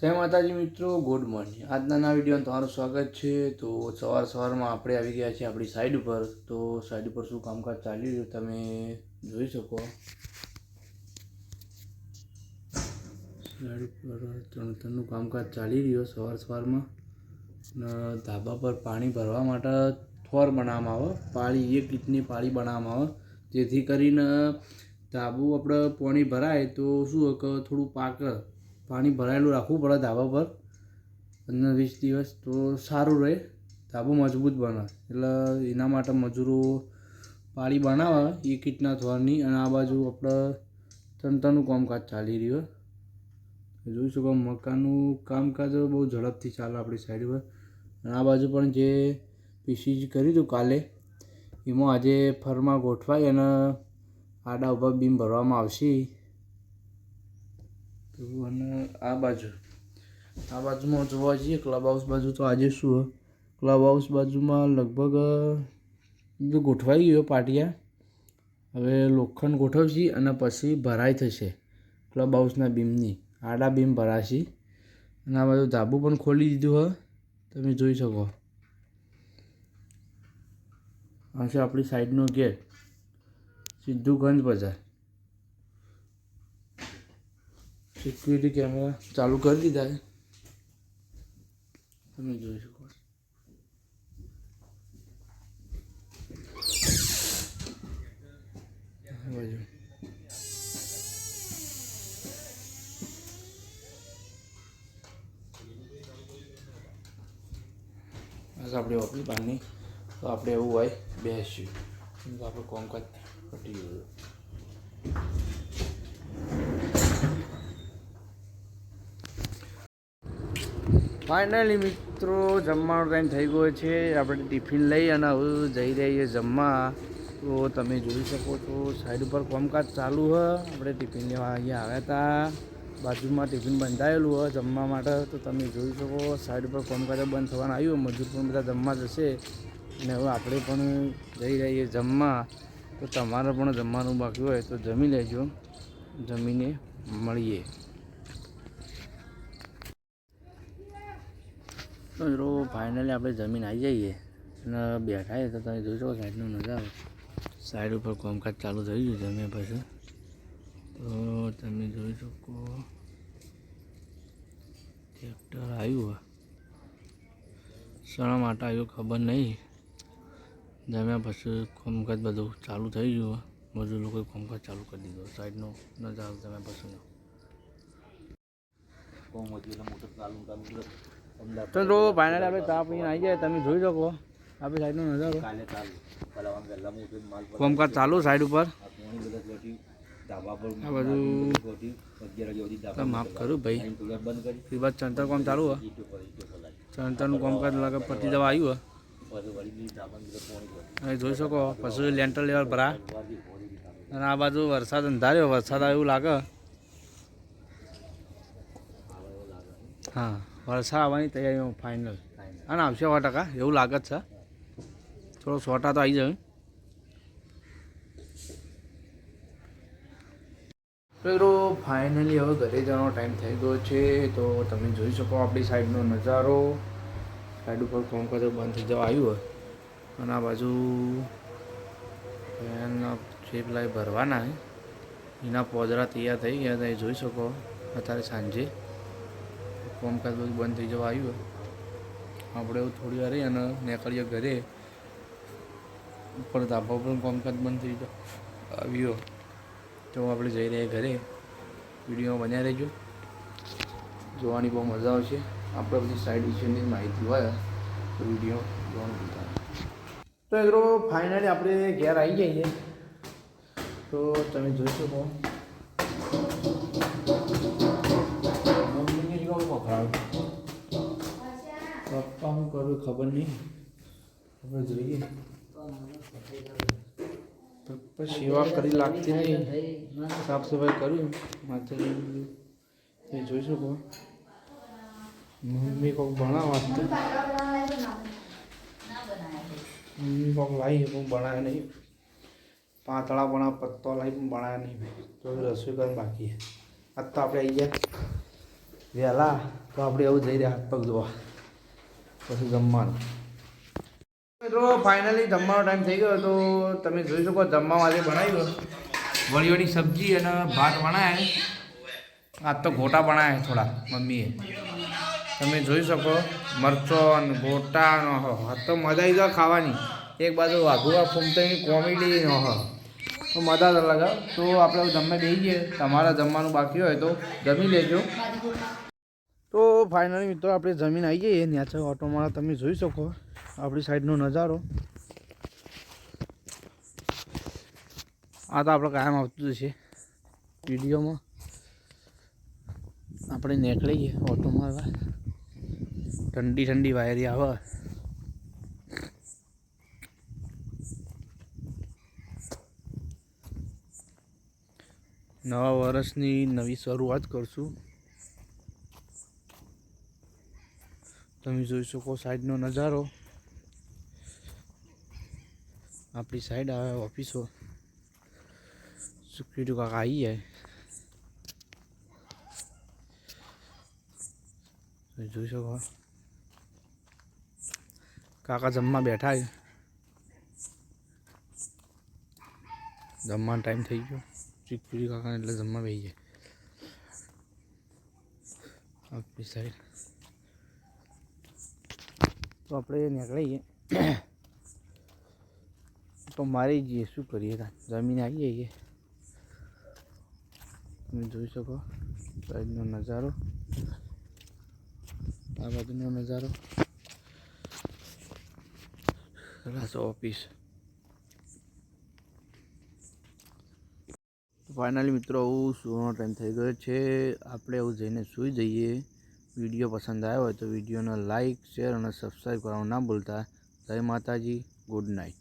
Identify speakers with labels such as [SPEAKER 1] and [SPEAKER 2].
[SPEAKER 1] જય માતાજી મિત્રો, ગુડ મોર્નિંગ. આજના ના વિડીયોમાં તમારું સ્વાગત છે. તો સવાર સવારમાં આપણે આવી ગયા છીએ આપણી સાઈડ ઉપર. તો સાઈડ ઉપર શું કામકાજ ચાલી રહ્યું તમે જોઈ શકો. સાઈડ ઉપર ત્રણ ત્રણનું કામકાજ ચાલી રહ્યું સવાર સવારમાં. ધાબા પર પાણી ભરવા માટે થોર બનાવવામાં આવે. પાળી, એક ઇંચની પાળી બનાવવામાં આવે. જેથી કરીને ધાબુ આપણે પાણી ભરાય તો શું કે થોડું પાક પાણી ભરાયેલું રાખવું પડે ધાબા પર. પંદર વીસ દિવસ તો સારું રહે. ધાબો મજબૂત બને. એટલે એના માટે મજૂરો પાળી બનાવે એક કીટના થોરની અને આ બાજુ આપણે તંત્રનું કામકાજ ચાલી રહ્યું જોઈ શકો મકાનનું કામકાજ બહુ ઝડપથી ચાલે આપણી સાઈડ પર. અને આ બાજુ પણ જે પીસીજી કર્યું હતું કાલે, એમાં આજે ફરમાં ગોઠવાય અને આડા ઊભા બીમ ભરવામાં આવશે. અને આ બાજુ. આ બાજુમાં જોવા જઈએ ક્લબ હાઉસ બાજુ તો આજે શું ક્લબ હાઉસ બાજુમાં લગભગ ગોઠવાઈ ગયો પાટિયા. હવે લોખંડ ગોઠવશે અને પછી ભરાઈ થશે ક્લબ હાઉસના બીમની. આડા બીમ ભરાશે. અને આ બાજુ ધાબુ પણ ખોલી દીધું હોય તમે જોઈ શકો. આ છે આપણી સાઈડનો ગેટ. સિદ્ધુગંજ બજાર. સિક્યુરિટી કેમેરા ચાલુ કરી દીધા છે. તમે જોઈ શકો આપણે ઓફિસ બહારની. તો આપણે એવું હોય કે આપણે કોમકાજ પટી ગયું. ફાઇનલી મિત્રો, જમવાનો ટાઈમ થઈ ગયો છે. આપણે ટિફિન લઈ અને હવે જઈ રહીએ જમવા. તો તમે જોઈ શકો છો સાઈડ ઉપર કામકાજ ચાલુ હ. આપણે ટિફિન લેવા અહીંયા આવ્યા હતા. બાજુમાં ટિફિન બંધાયેલું હોય જમવા માટે. તો તમે જોઈ શકો સાઈડ ઉપર કામકાજ બંધ થવાનું. આવ્યું મજૂર પણ બધા જમવા જશે. અને હવે આપણે પણ જઈ રહીએ જમવા. તો તમારે પણ જમવાનું બાકી હોય તો જમી લેજો. જમીને મળીએ. મિત્રો ફાઇનલી આપણે જમીન આવી જઈએ. અને બેઠા તો તમે જોઈ શકો સાઈડનો નજારો. સાઈડ ઉપર કોમકાજ ચાલુ થઈ ગયું જમ્યા પછી. તો તમે જોઈ શકો ટ્રેક્ટર આવ્યું શણા માટે આવ્યું ખબર નહીં. જમ્યા પછી કોમકાજ બધું ચાલુ થઈ ગયું મજૂર લોકોએ કોમકાજ ચાલુ કરી દીધો સાઈડનો નજારો જમ્યા પછીનો. તો જો ફાઇનલ આપણે ચા પીને આવી જાય તમે જોઈ શકો. આપણી સાઈડનો નજારો. કામકાજ ચાલુ સાઈડ ઉપર. આ બધું માફ કરું ભાઈ. એ બાદ ચણતર કામ ચાલુ હોય ચણતરનું કામકાજ લાગે પતી જવા આવ્યું હોય જોઈ શકો, પછી લેન્ટર લેવલ ભરા. અને આ બાજુ વરસાદ અંધાર્યો, વરસાદ આવ્યું લાગે. હા. વરસાદ આવવાની તૈયારીમાં ફાઇનલ અને આવશે સો ટકા, એવું લાગે છે. થોડો સોટા તો આવી જાય મિત્રો ફાઇનલી હવે ઘરે જવાનો ટાઈમ થઈ ગયો છે, તો તમે જોઈ શકો આપણી સાઈડનો નજારો. સાઈડ ઉપર કામકાજ બંધ થઈ જવા આવ્યું હોય. અને આ બાજુ ફેન જે પેલા ભરવાના એના પોજરા તૈયાર થઈ ગયા તમે જોઈ શકો અત્યારે સાંજે. કામકાજ બધું બંધ થઈ જવા આવ્યું આપણે એવું થોડી વાર અને નીકળીએ ઘરે. ઉપર ધાબા પર કામકાજ બંધ થઈ જવા આવ્યો. તો આપણે જઈ રહ્યા ઘરે. વિડીયોમાં બન્યા રહેજો. જોવાની બહુ મજા આવશે. આપણે બધી સાઈડ વિશેની માહિતી હોય, તો વીડિયો જોવાનું ભૂલતા તો મિત્રો ફાઇનલી આપણે ઘેર આવી જઈએ. તો તમે જોઈ શકો. મમ્મીને જ કહું વખરાવ પપ્પા હું કરું ખબર નહીં આપણે જોઈએ પપ્પા સેવા કરી લાગતી નહીં સાફ સફાઈ કર્યું માતાજી એ જોઈ શકો મમ્મી કોઈક ભણાવ વાંચતું મમ્મી કોઈક લાવી પણ ભણાય નહીં પાતળા ભણા પત્તો લાવી પણ ભણાય નહીં તો રસોઈ કરવા બાકી આજ તો આપણે આવી ગયા વહેલા તો આપણે એવું જઈ રહ્યા હાથ પગ જોવા પછી જમવાનું. મિત્રો ફાઇનલી જમવાનો ટાઈમ થઈ ગયો તો તમે જોઈ શકો જમવા માટે બનાવ્યો વળીઓની સબ્જી અને ભાત બનાવ્યા આજ તો ગોટા બનાવ્યા થોડા, મમ્મીએ. તમે જોઈ શકો, મરચો અને ગોટા તો મજા આવી જાય ખાવાની. એક બાજુ વાઘુવા ફૂમતાની કોમેડી નો તો મજા જ અલગ. તો આપણે જમવા બેસીએ. તમારા જમવાનું બાકી હોય તો જમી લેજો. ફાઇનલી મિત્રો આપણે જમીન આવી જઈએ છે ઓટોમાં. તમે જોઈ શકો આપણી સાઈડનો નજારો. આ તો આપણે કાયમ આવતું જ છે વિડીયોમાં આપણે નીકળીએ ઓટોમાં ઠંડી ઠંડી વાયરી આવે. નવા વર્ષની નવી શરૂઆત કરશું. તમે જોઈ શકો સાઈડનો નજારો. આપણી સાઈડ આવે ઓફિસો. સિક્યુરિટી કાકા આવી જાય. જોઈ શકો. કાકા જમવા બેઠા જમવાનો ટાઈમ થઈ ગયો. સિક્યુરિટી કાકા એટલે જમવા બેસી જાય. આપણી સાઈડ. તો આપણે નીકળીએ. તો મારી જઈએ શું કરીએ જમીને આવી જઈએ તમે જોઈ શકો સાઈડનો નજારો. આ બાજુનો નજારો. સરસ ઓફિસ. ફાઇનલી મિત્રો આવું સુવાનો ટાઈમ થઈ ગયો છે. આપણે એવું જઈને સૂઈ જઈએ. વીડિયો પસંદ આવ્યો હોય તો વિડીયોને લાઇક શેર અને સબસ્ક્રાઈબ કરવાનું ના ભૂલતા. જય માતાજી, ગુડ નાઇટ.